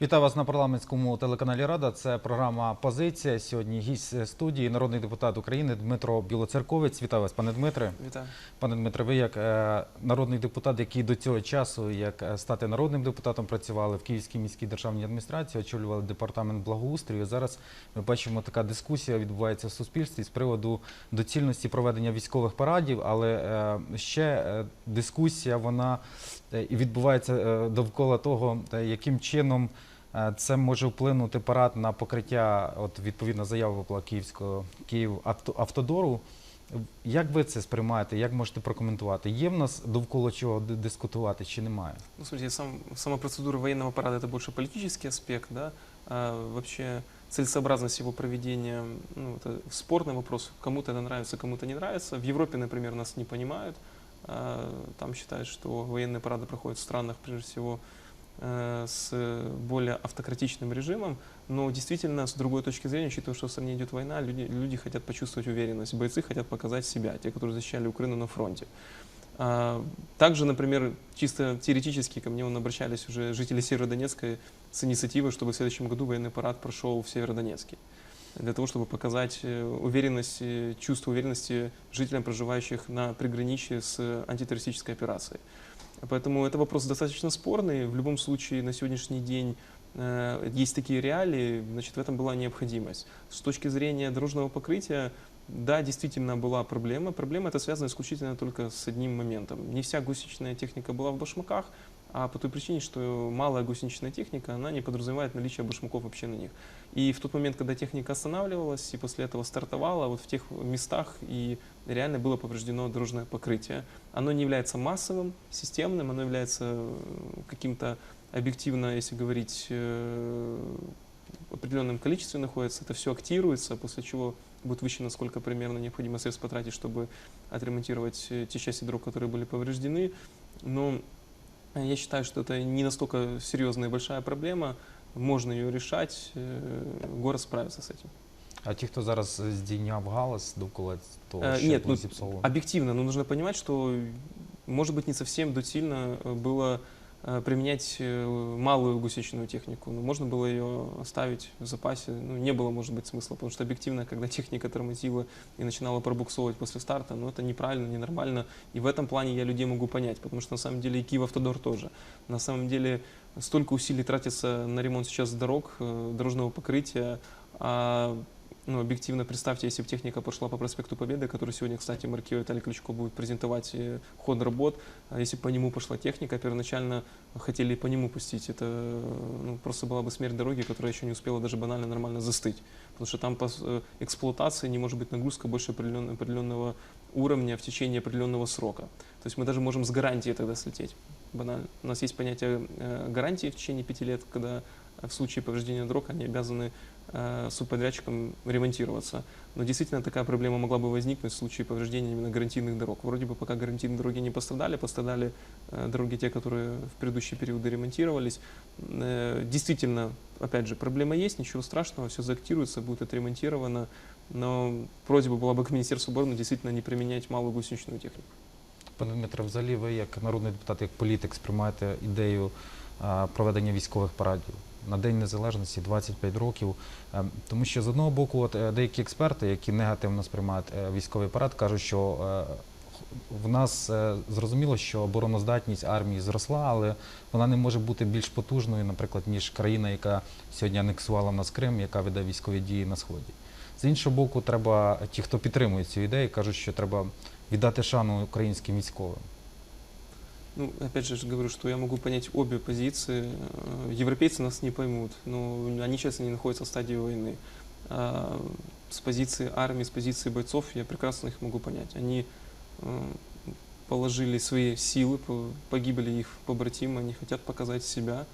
Вітаю вас на парламентському телеканалі Рада. Це програма Позиція. Сьогодні гість студії, народний депутат України Дмитро Білоцерковець. Вітаю вас, пане Дмитре. Вітаю. Пане Дмитре, ви як е, народний депутат, який до цього часу, як е, стати народним депутатом, працювали в Київській міській державній адміністрації, очолювали департамент благоустрою. Зараз ми бачимо, така дискусія відбувається в суспільстві з приводу доцільності проведення військових парадів, але е, ще дискусія вона і відбувається е, довкола того, е, яким чином. Е, Це може вплинути парад на покриття, от відповідна заява була Київського Київ авто- автодору. Як ви це сприймаєте? Як можете прокоментувати? Є в нас довкола чого ди- дискутувати чи немає? Ну, смотрите, сам, сама процедура военного парада это больше политический аспект, да. А вообще целесообразность его проведения, ну, это спорный вопрос. Кому-то это нравится, кому-то не нравится. В Европе, например, нас не понимают. А, Там считают, что военные парады проходят в странах, прежде всего, э, с более автократичным режимом. Но действительно, с другой точки зрения, учитывая, что в стране идет война, люди, люди хотят почувствовать уверенность. Бойцы хотят показать себя, те, которые защищали Украину на фронте. А, Также, например, чисто теоретически ко мне обращались уже жители Северодонецка с инициативой, чтобы в следующем году военный парад прошел в Северодонецке. Для того, чтобы показать э, уверенность, э, чувство уверенности жителям, проживающих на приграничье с антитеррористической операцией. Поэтому это вопрос достаточно спорный. В любом случае, на сегодняшний день э, есть такие реалии, значит, в этом была необходимость. С точки зрения дорожного покрытия, да, действительно была проблема. Проблема эта связана исключительно только с одним моментом. Не вся гусеничная техника была в башмаках, а по той причине, что малая гусеничная техника, она не подразумевает наличие башмаков вообще на них. И в тот момент, когда техника останавливалась и после этого стартовала, вот в тех местах и реально было повреждено дорожное покрытие. Оно не является массовым, системным, оно является э, каким-то объективно, если говорить, э, в определенном количестве находится, это все актируется, после чего будет высчитано, сколько примерно необходимо средств потратить, чтобы отремонтировать э, те части дорог, которые были повреждены. Но я считаю, что это не настолько серьезная и большая проблема, можно ее решать, э, город справится с этим. А ті, хто зараз здійняв галас довкола того, Э, що Нет, було ну, зіпсовано? объективно, но нужно понимать, что, может быть, не совсем доцільно э, было э, применять э, малую гусеничную технику. Но можно было ее оставить в запасе. Ну, не было, может быть, смысла, потому что объективно, когда техника тормозила и начинала пробуксовывать после старта, ну, это неправильно, ненормально. И в этом плане я людей могу понять, потому что, на самом деле, и Киев Автодор тоже. На самом деле, столько усилий тратится на ремонт сейчас дорог, э, дорожного покрытия, а ну, объективно представьте, если бы техника пошла по проспекту Победы, который сегодня, кстати, Маркио Виталий Кличко будет презентовать э, ход работ, а если бы по нему пошла техника, первоначально хотели по нему пустить, это ну, просто была бы смерть дороги, которая еще не успела даже банально нормально застыть. Потому что там по э, эксплуатации не может быть нагрузка больше определен- определенного уровня в течение определенного срока. То есть мы даже можем с гарантией тогда слететь. Банально. У нас есть понятие э, гарантии в течение пяти лет, когда в случае повреждения дорог они обязаны э, субподрядчиком ремонтироваться. Но действительно такая проблема могла бы возникнуть в случае повреждения именно гарантийных дорог. Вроде бы пока гарантийные дороги не пострадали, пострадали э, дороги те, которые в предыдущие периоды ремонтировались. Э, действительно, опять же, проблема есть, ничего страшного, все заактируется, будет отремонтировано. Но просьба была бы к Министерству обороны действительно не применять малую гусеничную технику. Пане Дмитре, взагалі ви як народний депутат, як політик сприймаєте ідею а, проведення військових парадів На День Незалежності 25 років. Е, Тому що з одного боку, от е, деякі експерти, які негативно сприймають е, військовий парад, кажуть, що в нас зрозуміло, що обороноздатність армії зросла, але вона не може бути більш потужною, наприклад, ніж країна, яка сьогодні анексувала в нас Крим, яка веде військові дії на сході. З іншого боку, треба ті, хто підтримує цю ідею, кажуть, що треба віддати шану українським військовим. Ну, опять же, говорю, что я могу понять обе позиции. Э, Европейцы нас не поймут, но они сейчас не находятся в стадии войны. А С позиции армии, с позиции бойцов я прекрасно их могу понять. Они э, положили свои силы, по- погибли их побратимы, они хотят показать себя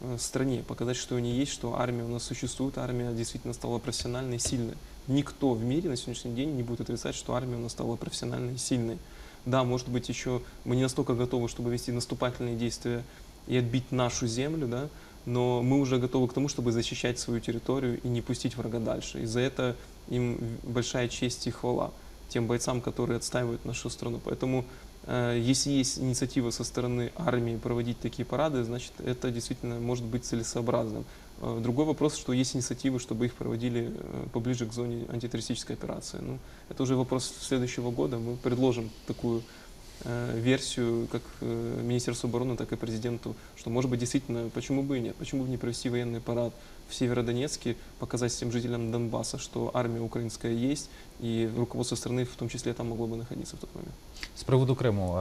э, стране, показать, что они есть, что армия у нас существует, армия действительно стала профессиональной и сильной. Никто в мире на сегодняшний день не будет отрицать, что армия у нас стала профессиональной и сильной. Да, может быть, еще мы не настолько готовы, чтобы вести наступательные действия и отбить нашу землю, да, но мы уже готовы к тому, чтобы защищать свою территорию и не пустить врага дальше. И за это им большая честь и хвала тем бойцам, которые отстаивают нашу страну. Поэтому Э, Если есть инициатива со стороны армии проводить такие парады, значит, это действительно может быть целесообразным. Э, Другой вопрос, что есть инициативы, чтобы их проводили э, поближе к зоне антитеррористической операции. Ну, это уже вопрос следующего года. Мы предложим такую э, версию как э, Министерству обороны, так и президенту, что, может быть, действительно, почему бы и нет, почему бы не провести военный парад в Северодонецке, показать всем жителям Донбасса, что армия украинская есть, и руководство страны в том числе там могло бы находиться в тот момент. З приводу Криму,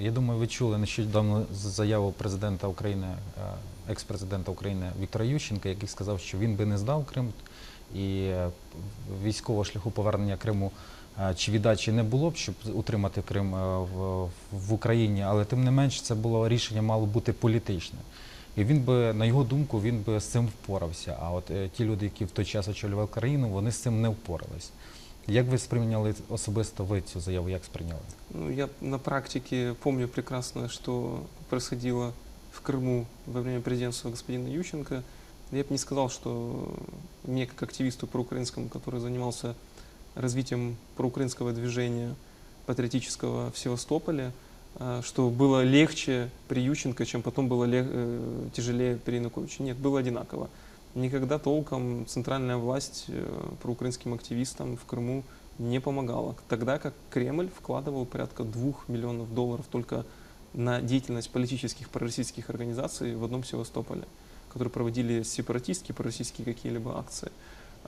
я думаю, ви чули нещодавно заяву президента України, екс-президента України Віктора Ющенка, який сказав, що він би не здав Крим і е, військового шляху повернення Криму чи віддачі не було б, щоб утримати Крим е, в, Україні, але тим не менш це було рішення мало бути політичне. І він би, на його думку, він би з цим впорався. А от е, ті люди, які в той час очолювали країну, вони з цим не впорались. Як ви сприйняли особисто ви цю заяву? Як сприйняли? Ну, я на практике помню прекрасно, что происходило в Крыму во время президентства господина Ющенко. Я бы не сказал, что мне, как активисту проукраинскому, который занимался развитием проукраинского движения патриотического в Севастополе, а, что было легче при Ющенко, чем потом было лег- э, тяжелее при Януковиче. Нет, было одинаково. Никогда толком центральная власть э, проукраинским активистам в Крыму не помогала. Тогда как Кремль вкладывал порядка двух миллионов долларов только на деятельность политических пророссийских организаций в одном Севастополе, которые проводили сепаратистские, пророссийские какие-либо акции.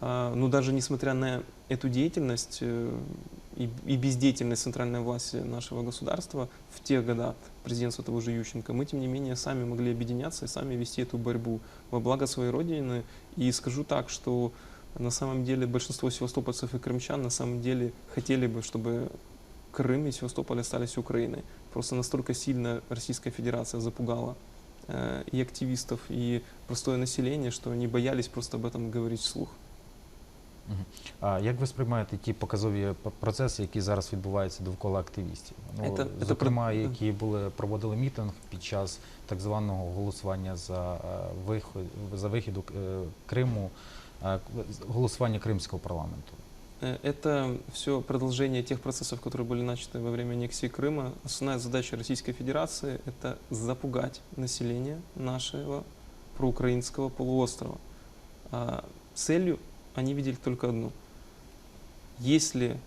А, Но даже несмотря на эту деятельность э, и, и бездеятельность центральной власти нашего государства в те года президентства того же Ющенко, мы, тем не менее, сами могли объединяться и сами вести эту борьбу во благо своей Родины. И скажу так, что на самом деле большинство севастопольцев и крымчан на самом деле хотели бы, чтобы Крым и Севастополь остались Украиной. Просто настолько сильно Российская Федерация запугала э, и активистов, и простое население, что они боялись просто об этом говорить вслух. А як ви сприймаєте ті показові п- процеси, які зараз відбуваються довкола активістів? Ну, Це- це зокрема, про- які були проводили мітинг під час так званого голосування за е, виход за вихід у- е, Криму, е, голосування кримського парламенту. Э, Это все продолжение тех процессов, которые были начаты во время аннексии Крыма. Основная задача Российской Федерации – это запугать население нашего проукраинского полуострова. А целью они видели только одну. Если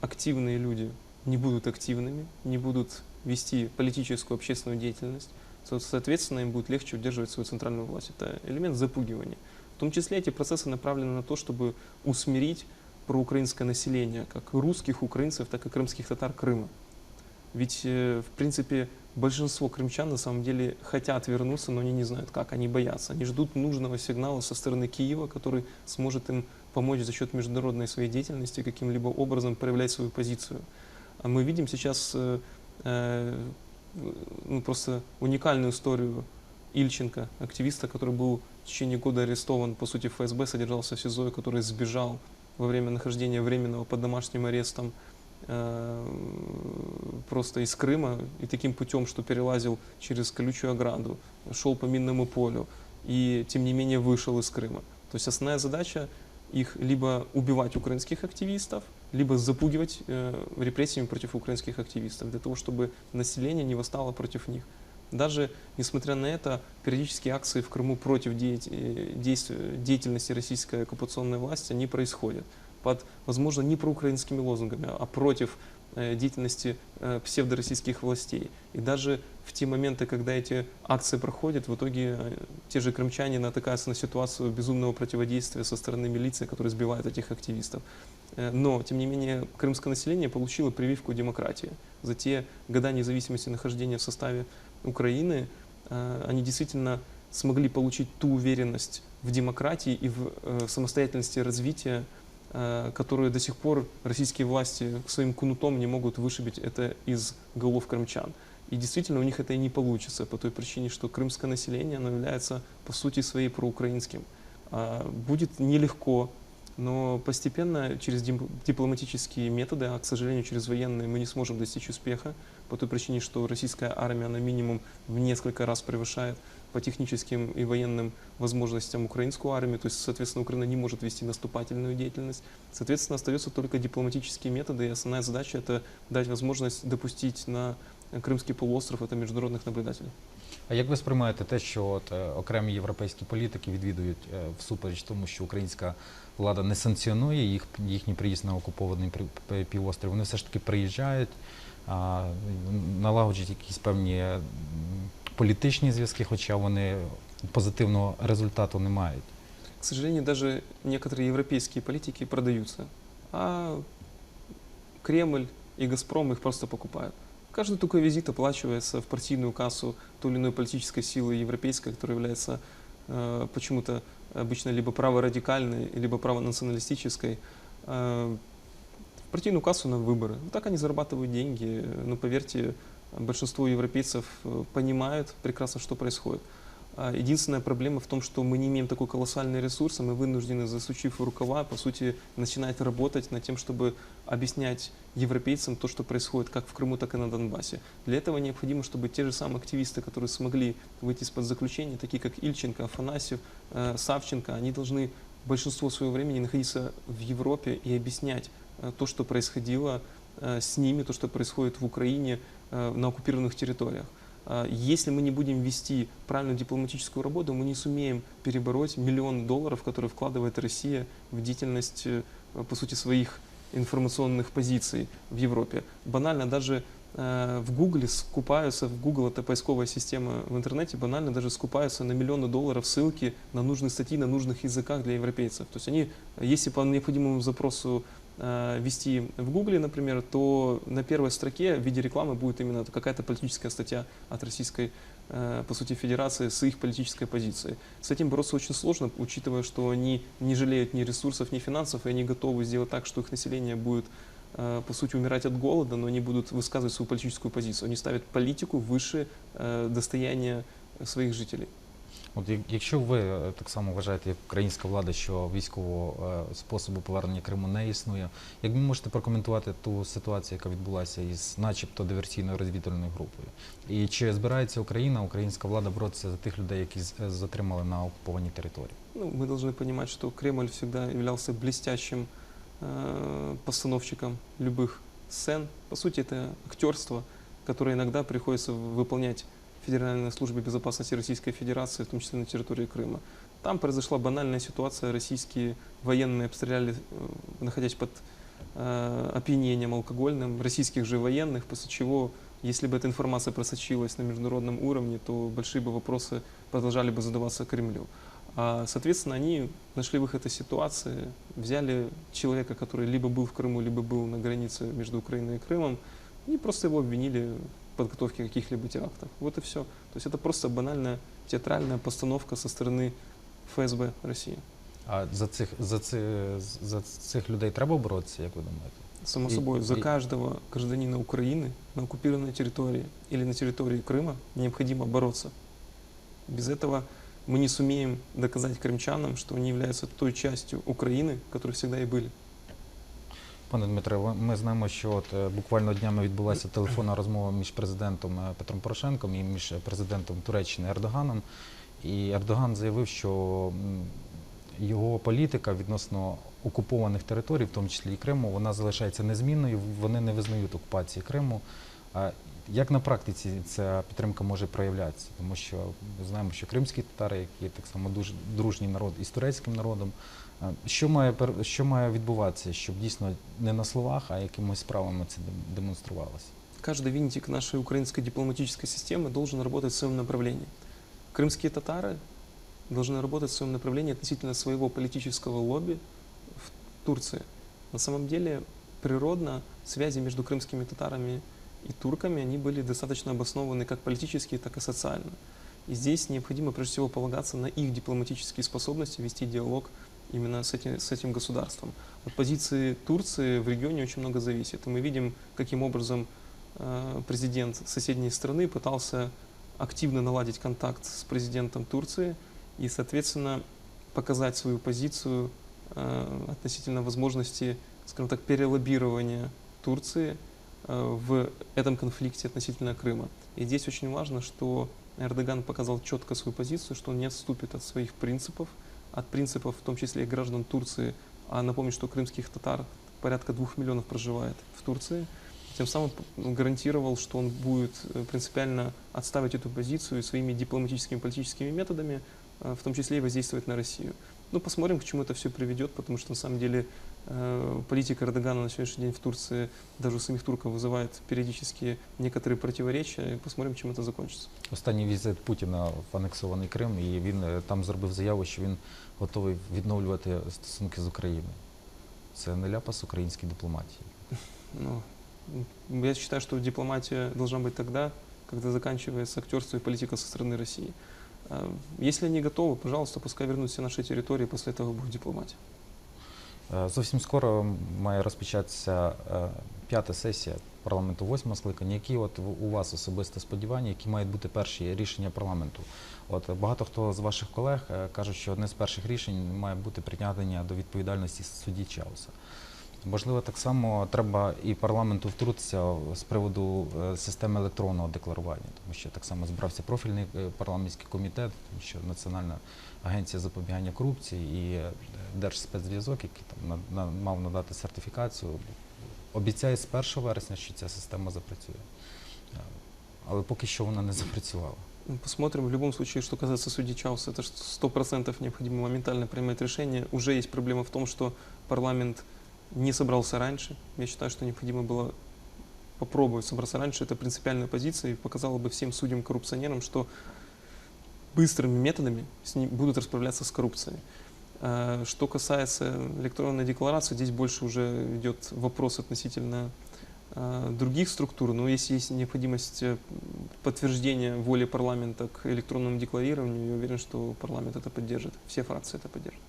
активные люди не будут активными, не будут вести политическую, общественную деятельность, то, соответственно, им будет легче удерживать свою центральную власть. Это элемент запугивания. В том числе эти процессы направлены на то, чтобы усмирить проукраинское население, как русских украинцев, так и крымских татар Крыма. Ведь, э, в принципе, большинство крымчан на самом деле хотят вернуться, но они не знают как, они боятся. Они ждут нужного сигнала со стороны Киева, который сможет им помочь за счет международной своей деятельности каким-либо образом проявлять свою позицию. А мы видим сейчас э, э, ну, просто уникальную историю Ильченко, активиста, который был в течение года арестован, по сути, в ФСБ, содержался в СИЗО, и который сбежал во время нахождения временного под домашним арестом э, Просто из Крыма и таким путем, что перелазил через колючую ограду, шел по минному полю и, тем не менее, вышел из Крыма. То есть основная задача их либо убивать украинских активистов, либо запугивать э, репрессиями против украинских активистов, для того, чтобы население не восстало против них. Даже несмотря на это, периодические акции в Крыму против деять- э, действ- деятельности российской оккупационной власти, они происходят под, возможно, не проукраинскими лозунгами, а против э, деятельности э, псевдороссийских властей. И даже в те моменты, когда эти акции проходят, в итоге э, те же крымчане натыкаются на ситуацию безумного противодействия со стороны милиции, которая сбивает этих активистов. Но, тем не менее, крымское население получило прививку демократии. За те года независимости нахождения в составе Украины они действительно смогли получить ту уверенность в демократии и в самостоятельности развития, э, которую до сих пор российские власти своим кнутом не могут вышибить это из голов крымчан. И действительно у них это и не получится по той причине, что крымское население оно является по сути своей проукраинским. А, Будет нелегко, но постепенно через дим- дипломатические методы, а, к сожалению, через военные мы не сможем достичь успеха, по той причине, что российская армия, она минимум в несколько раз превышает по техническим и военным возможностям украинскую армию, то есть, соответственно, Украина не может вести наступательную деятельность. Соответственно, остаются только дипломатические методы, и основная задача это дать возможность допустить на Крымский полуостров это международных наблюдателей. А як ви сприймаєте те, що от, е, окремі європейські політики відвідують е, всупереч тому, що українська влада не санкціонує їх їхній приїзд на окупований при- п- півострів? Вони все ж таки приїжджають, а, налагоджують якісь певні м, політичні зв'язки, хоча вони позитивного результату не мають. К сожалению, даже некоторые европейские политики продаются, а Кремль и Газпром их просто покупают. Каждый такой визит оплачивается в партийную кассу той или иной политической силы европейской, которая является э, почему-то обычно либо праворадикальной, либо правонационалистической, э, в партийную кассу на выборы. Ну, Так они зарабатывают деньги. Но поверьте, большинство европейцев э, понимают прекрасно, что происходит. А Единственная проблема в том, что мы не имеем такой колоссальный ресурс, и мы вынуждены, засучив рукава, по сути, начинать работать над тем, чтобы объяснять европейцам то, что происходит как в Крыму, так и на Донбассе. Для этого необходимо, чтобы те же самые активисты, которые смогли выйти из-под заключения, такие как Ильченко, Афанасьев, э, Савченко, они должны большинство своего времени находиться в Европе и объяснять э, то, что происходило с ними, то, что происходит в Украине, на оккупированных территориях. А, Если мы не будем вести правильную дипломатическую работу, мы не сумеем перебороть миллион долларов, которые вкладывает Россия в деятельность, э, по сути, своих информационных позиций в Европе. Банально даже э, в Гугле скупаются, в Google это поисковая система в интернете, банально даже скупаются на миллионы долларов ссылки на нужные статьи на нужных языках для европейцев. То есть они, если по необходимому запросу э, вести в Гугле, например, то на первой строке в виде рекламы будет именно какая-то политическая статья от Российской, э, по сути, Федерации с их политической позицией. С этим бороться очень сложно, учитывая, что они не жалеют ни ресурсов, ни финансов, и они готовы сделать так, что их население будет, э, по сути, умирать от голода, но они будут высказывать свою политическую позицию. Они ставят политику выше э, достояния своих жителей. От як- якщо ви е, так само вважаєте, як українська влада, що військового е, способу повернення Криму не існує, як ви можете прокоментувати ту ситуацію, яка відбулася із начебто диверсійною розвідувальною групою? І чи збирається Україна, українська влада боротися за тих людей, які з- е, затримали на окупованій території? Ну, мы должны понимать, что Кремль всегда являлся блестящим э, постановщиком любых сцен. По сути, это актерство, которое иногда приходится выполнять Федеральной службе безопасности Российской Федерации, в том числе на территории Крыма. Там произошла банальная ситуация, российские военные обстреляли, э, находясь под э, опьянением алкогольным, российских же военных, после чего, если бы эта информация просочилась на международном уровне, то большие бы вопросы продолжали бы задаваться Кремлю. А, Соответственно, они нашли выход из ситуации, взяли человека, который либо был в Крыму, либо был на границе между Украиной и Крымом, и просто его обвинили в подготовке каких-либо терактов. Вот и все. То есть это просто банальная театральная постановка со стороны ФСБ России. А за цих за цих за цих людей треба боротися, як ви думаєте? Само И- собой, за и- каждого гражданина Украины на оккупированной территории или на территории Крыма необходимо бороться. Без этого мы не сумеем доказать крымчанам, что они являются той частью Украины, которой всегда и были. Пане Дмитре, ми знаємо, що от е, буквально днями відбулася телефонна розмова між президентом е, Петром Порошенком і між президентом Туреччини Ердоганом. І Ердоган заявив, що його політика відносно окупованих територій, в тому числі і Криму, вона залишається незмінною. Вони не визнають окупації Криму. Як на практиці ця підтримка може проявлятися? Тому що ми знаємо, що кримські татари, які так само дуже дружній народ із турецьким народом, Що має, пер- що має відбуватися, щоб дійсно не на словах, а якимось справами це дем- демонструвалося? Каждый винтик нашей украинской дипломатической системы должен работать в своем направлении. Крымские татары должны работать в своем направлении относительно своего политического лобби в Турции. На самом деле, природно, связи между крымскими татарами и турками, они были достаточно обоснованы как политически, так и социально. И здесь необходимо прежде всего полагаться на их дипломатические способности вести диалог именно с этим, с этим государством. От позиции Турции в регионе очень много зависит. И мы видим, каким образом э, президент соседней страны пытался активно наладить контакт с президентом Турции и, соответственно, показать свою позицию э, относительно возможности, скажем так, перелоббирования Турции э, в этом конфликте относительно Крыма. И здесь очень важно, что Эрдоган показал четко свою позицию, что он не отступит от своих принципов, от принципов в том числе и граждан Турции. А напомню, что крымских татар порядка двух миллионов проживает в Турции. Тем самым ну, гарантировал, что он будет э, принципиально отставить эту позицию и своими дипломатическими политическими методами, э, в том числе и воздействовать на Россию. Ну, посмотрим, к чему это все приведет, потому что на самом деле э, политика Эрдогана на сегодняшний день в Турции даже у самих турков вызывает периодически некоторые противоречия. И посмотрим, чем это закончится. Останній візит Путіна в анексований Крим, і він е, там зробив заяву, що він готовий відновлювати стосунки з Україною. Це не ляпас українській дипломатії. Ну, м, я считаю, что дипломатия должна быть тогда, когда заканчивается актерство и политика со стороны России. А, Если они готовы, пожалуйста, пускай вернут все наши территории, после этого будет дипломатия. Е, Зовсім скоро має розпочатися е, п'ята сесія парламенту восьмого скликання. Які от у вас особисте сподівання, які мають бути перші рішення парламенту? От багато хто з ваших колег е, кажуть, що одне з перших рішень має бути притягнення до відповідальності судді Чауса. Можливо, так само треба і парламенту втрутитися з приводу е, системи електронного декларування, тому що так само збирався профільний е, парламентський комітет, тому що Національна агенція запобігання корупції і е, Держспецзв'язок, який там на- мав надати сертифікацію, обіцяє з 1 вересня, що ця система запрацює. Але поки що вона не запрацювала. Ну, Посмотрим. В любом случае, что касается судьи Чауса, это сто процентов необходимо моментально принимать решение. Уже есть проблема в том, что парламент не собрался раньше. Я считаю, что необходимо было попробовать собраться раньше. Это принципиальная позиция и показала бы всем судьям-коррупционерам, что быстрыми методами с ним будут расправляться с коррупцией. Э, Что касается электронной декларации, здесь больше уже идет вопрос относительно э, других структур, но если есть необходимость э, подтверждения воли парламента к электронному декларированию, я уверен, что парламент это поддержит, все фракции это поддержат.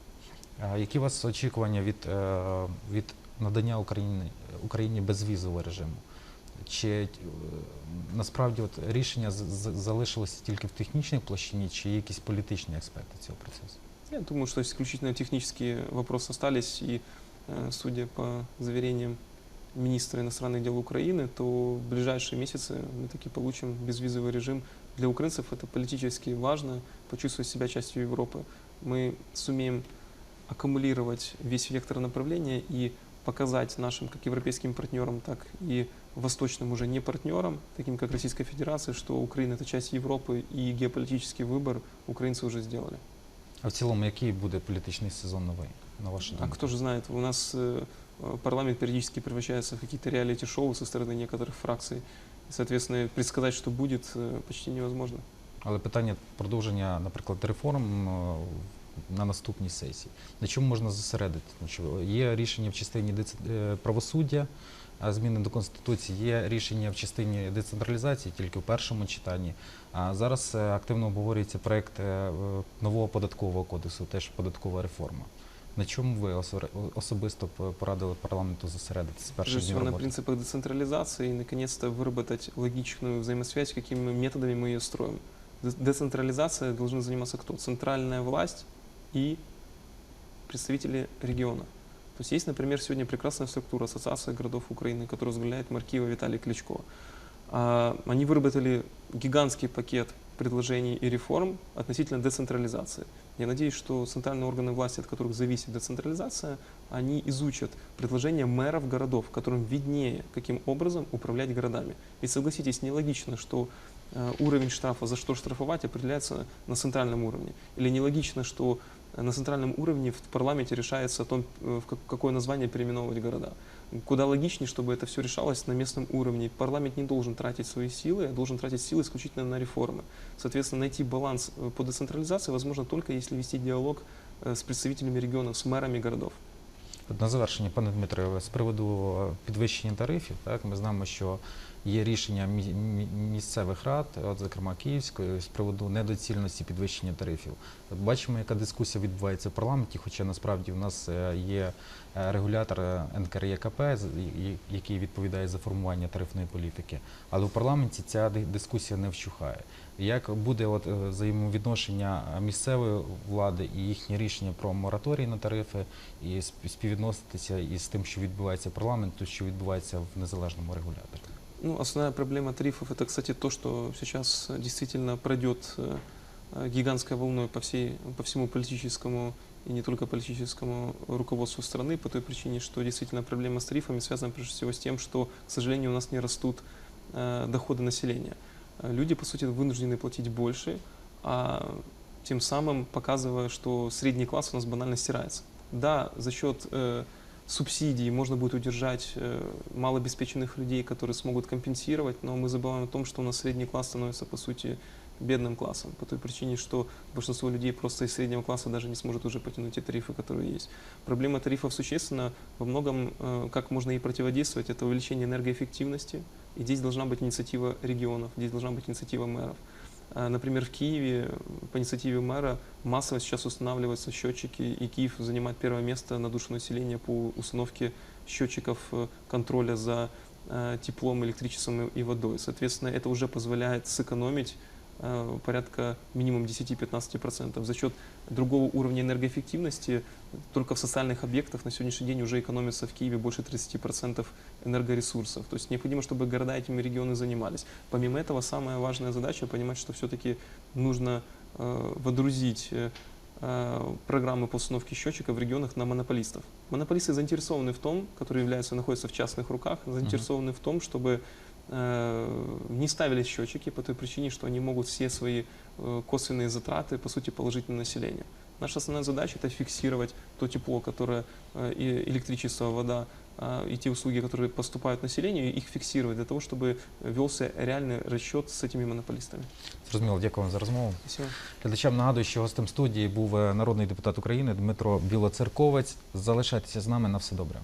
А Які у вас очікування від, е, від надання Україні, Україні безвізового режиму? Чи е, насправді от рішення з- з- залишилося тільки в технічній площині, чи є якісь політичні аспекти цього процесу? Я думаю, что исключительно технические вопросы остались, и э, судя по заверениям министра иностранных дел Украины, то в ближайшие месяцы мы таки получим безвизовый режим. Для украинцев это политически важно, почувствовать себя частью Европы. Мы сумеем аккумулировать весь вектор направления и показать нашим как европейским партнерам, так и восточным уже не партнерам, таким как Российская Федерация, что Украина это часть Европы и геополитический выбор украинцы уже сделали. А в цілому, який буде політичний сезон новий, на вашу А думку? кто же знает, у нас э, э, парламент периодически превращается в какие-то реалити-шоу со стороны некоторых фракций. И, соответственно, предсказать, что будет, э, почти невозможно. Але питання продовження, наприклад, реформ е, на наступній сесії. На чому можна зосередити? Тому що є рішення в частині дец- е, правосуддя, а зміни до Конституції, є рішення в частині децентралізації тільки в першому читанні. А зараз е, активно обговорюється проект е, е, нового податкового кодексу, теж податкова реформа. На чому ви осоре- особисто п- порадили парламенту зосередитися з Прежде перших днів всего, на роботи? принципах децентрализации и, наконец-то, выработать логичную взаимосвязь, какими методами мы ее строим. Де- Децентрализация должны заниматься кто? Центральная власть и представители региона. То есть есть, например, сегодня прекрасная структура Ассоциация городов Украины, которую возглавляет Маркиева Виталий Кличко. А, Они выработали гигантский пакет предложений и реформ относительно децентрализации. Я надеюсь, что центральные органы власти, от которых зависит децентрализация, они изучат предложения мэров городов, которым виднее, каким образом управлять городами. Ведь согласитесь, нелогично, что э, уровень штрафа, за что штрафовать, определяется на центральном уровне. Или нелогично, что на центральном уровне в парламенте решается о том, э, в как- какое название переименовывать города. Куда логичнее, чтобы это все решалось на местном уровне. Парламент не должен тратить свои силы, а должен тратить силы исключительно на реформы. Соответственно, найти баланс э, по децентрализации возможно только если вести диалог э, с представителями регионов, с мэрами городов. От На завершення, пане Дмитре, з приводу е, підвищення тарифів, так ми знаємо, що є рішення мі- мі- місцевих рад, зокрема Київської, з приводу недоцільності підвищення тарифів. Бачимо, яка дискусія відбувається в парламенті, хоча насправді в нас е, є е, регулятор е, НКРЄКП, який відповідає за формування тарифної політики. Але в парламенті ця дискусія не вщухає. Як буде от взаємовідношення місцевої влади і їхнє рішення про мораторій на тарифи, і співвідноситися із тим, що відбувається в парламенті, що відбувається в незалежному регуляторі? Ну, основная проблема тарифов это, кстати, то, что сейчас действительно пройдет э, гигантской волной по, всей, по всему политическому и не только политическому руководству страны, по той причине, что действительно проблема с тарифами связана прежде всего с тем, что, к сожалению, у нас не растут э, доходы населения. Э, Люди, по сути, вынуждены платить больше, а тем самым показывая, что средний класс у нас банально стирается. Да, за счет э, субсидий можно будет удержать э, малообеспеченных людей, которые смогут компенсировать, но мы забываем о том, что у нас средний класс становится, по сути, бедным классом, по той причине, что большинство людей просто из среднего класса даже не сможет уже потянуть те тарифы, которые есть. Проблема тарифов существенна во многом, э, как можно ей противодействовать, это увеличение энергоэффективности, и здесь должна быть инициатива регионов, здесь должна быть инициатива мэров. А, Например, в Киеве э, по инициативе мэра массово сейчас устанавливаются счетчики, и Киев занимает первое место на душу населения по установке счетчиков э, контроля за э, теплом, электричеством и и водой. Соответственно, это уже позволяет сэкономить э, порядка минимум 10-15%. За счет другого уровня энергоэффективности только в социальных объектах на сегодняшний день уже экономится в Киеве больше 30% энергоресурсов. То есть необходимо, чтобы города этими регионы занимались. Помимо этого, самая важная задача понимать, что все-таки нужно э, водрузить э, э, программы по установке счетчиков в регионах на монополистов. Монополисты заинтересованы в том, которые являются, находятся в частных руках, заинтересованы в том, чтобы э, не ставились счетчики по той причине, что они могут все свои э, косвенные затраты, по сути, положить на население. Наша основная задача – это фиксировать то тепло, которое, э, и электричество, вода, а, и те услуги, которые поступают населению, их фиксировать для того, чтобы велся реальный расчет з этими монополістами. Зрозуміло, дякую вам за розмову. Спасибо. Глядачам нагадую, що гостем студії був е, народний депутат України Дмитро Білоцерковець. Залишайтеся з нами на все добре.